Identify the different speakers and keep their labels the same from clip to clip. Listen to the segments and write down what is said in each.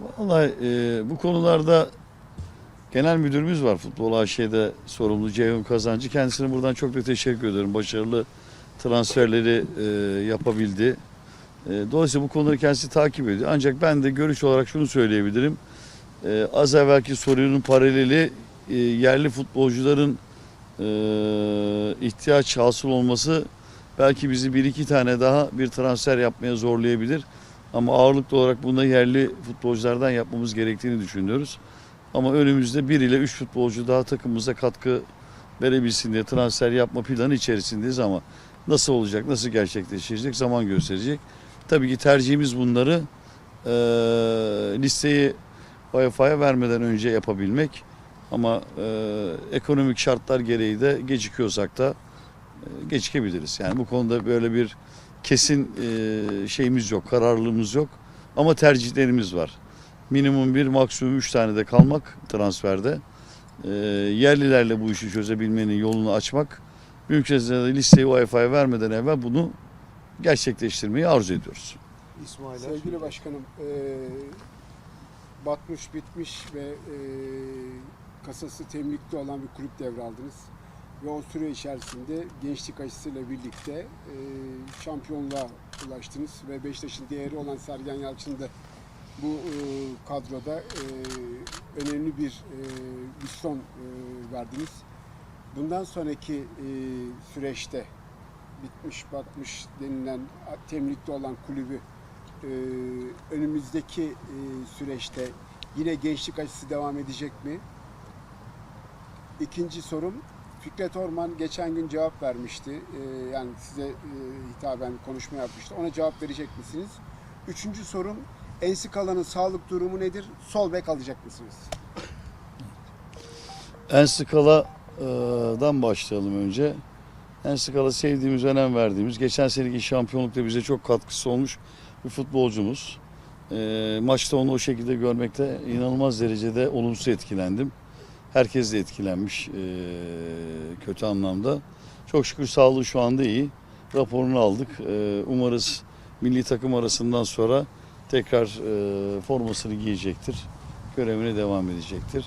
Speaker 1: Vallahi e, bu konularda genel müdürümüz var futbol AŞ'de sorumlu Ceyhun Kazancı. Kendisine buradan çok da teşekkür ederim. Başarılı transferleri e, yapabildi. E, dolayısıyla bu konuları kendisi takip ediyor. Ancak ben de görüş olarak şunu söyleyebilirim. E, az evvelki sorunun paraleli e, yerli futbolcuların e, ihtiyaç hasıl olması belki bizi bir iki tane daha bir transfer yapmaya zorlayabilir. Ama ağırlıklı olarak bunda yerli futbolculardan yapmamız gerektiğini düşünüyoruz. Ama önümüzde bir ile üç futbolcu daha takımımıza katkı verebilsin diye transfer yapma planı içerisindeyiz ama nasıl olacak, nasıl gerçekleşecek zaman gösterecek. Tabii ki tercihimiz bunları eee, listeyi UEFA'ya vermeden önce yapabilmek. Ama eee, ekonomik şartlar gereği de gecikiyorsak da eee, gecikebiliriz. Yani bu konuda böyle bir kesin eee, şeyimiz yok, kararlılığımız yok. Ama tercihlerimiz var. Minimum bir, maksimum üç tane de kalmak transferde. Eee, yerlilerle bu işi çözebilmenin yolunu açmak. Mümkünse de listeyi UEFA'ya vermeden evvel bunu gerçekleştirmeyi arzu ediyoruz.
Speaker 2: İsmail
Speaker 3: Sevgili başkanım, eee, batmış bitmiş ve eee, kasası temlikli olan bir kulüp devraldınız. Ve o süre içerisinde gençlik aşısıyla birlikte eee, şampiyonluğa ulaştınız ve Beşiktaş'ın değeri olan Sergen Yalçın da bu eee, kadroda eee, önemli bir eee misyon eee, verdiniz. Bundan sonraki eee, süreçte bitmiş batmış denilen temlikli olan kulübü ee, önümüzdeki e, süreçte yine gençlik açısı devam edecek mi? İkinci sorum Fikret Orman geçen gün cevap vermişti. Ee, yani size e, hitaben konuşma yapmıştı. Ona cevap verecek misiniz? Üçüncü sorum Ensikala'nın sağlık durumu nedir? Sol bek alacak mısınız?
Speaker 1: En skaladan başlayalım önce. En skala sevdiğimiz, önem verdiğimiz, geçen seneki şampiyonlukta bize çok katkısı olmuş bir futbolcumuz. Ee, maçta onu o şekilde görmekte inanılmaz derecede olumsuz etkilendim. Herkes de etkilenmiş ee, kötü anlamda. Çok şükür sağlığı şu anda iyi. Raporunu aldık. Ee, umarız milli takım arasından sonra tekrar e, formasını giyecektir. Görevine devam edecektir.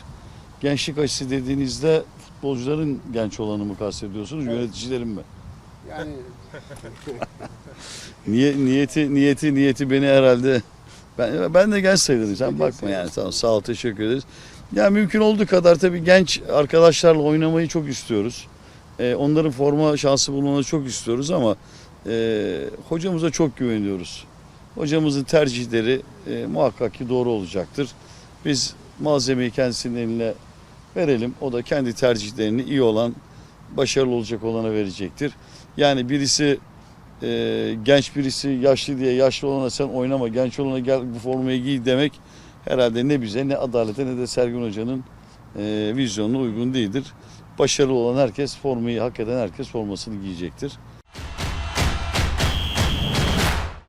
Speaker 1: Gençlik açısı dediğinizde futbolcuların genç olanı mı kastediyorsunuz,
Speaker 3: Evet.
Speaker 1: yöneticilerin mi?
Speaker 3: Yani
Speaker 1: Niye, niyeti niyeti niyeti beni herhalde ben ben de genç sayılırım. Sen bakma yani. Tamam sağ ol teşekkür ederiz. Ya mümkün olduğu kadar tabii genç arkadaşlarla oynamayı çok istiyoruz. Ee, onların forma şansı bulmanı çok istiyoruz ama e, hocamıza çok güveniyoruz. Hocamızın tercihleri e, muhakkak ki doğru olacaktır. Biz malzemeyi kendisinin eline verelim. O da kendi tercihlerini iyi olan, başarılı olacak olana verecektir. Yani birisi e, genç birisi yaşlı diye yaşlı olana sen oynama, genç olana gel bu formayı giy demek herhalde ne bize ne adalete ne de Sergen Hoca'nın e, vizyonuna uygun değildir. Başarılı olan herkes formayı hak eden herkes formasını giyecektir.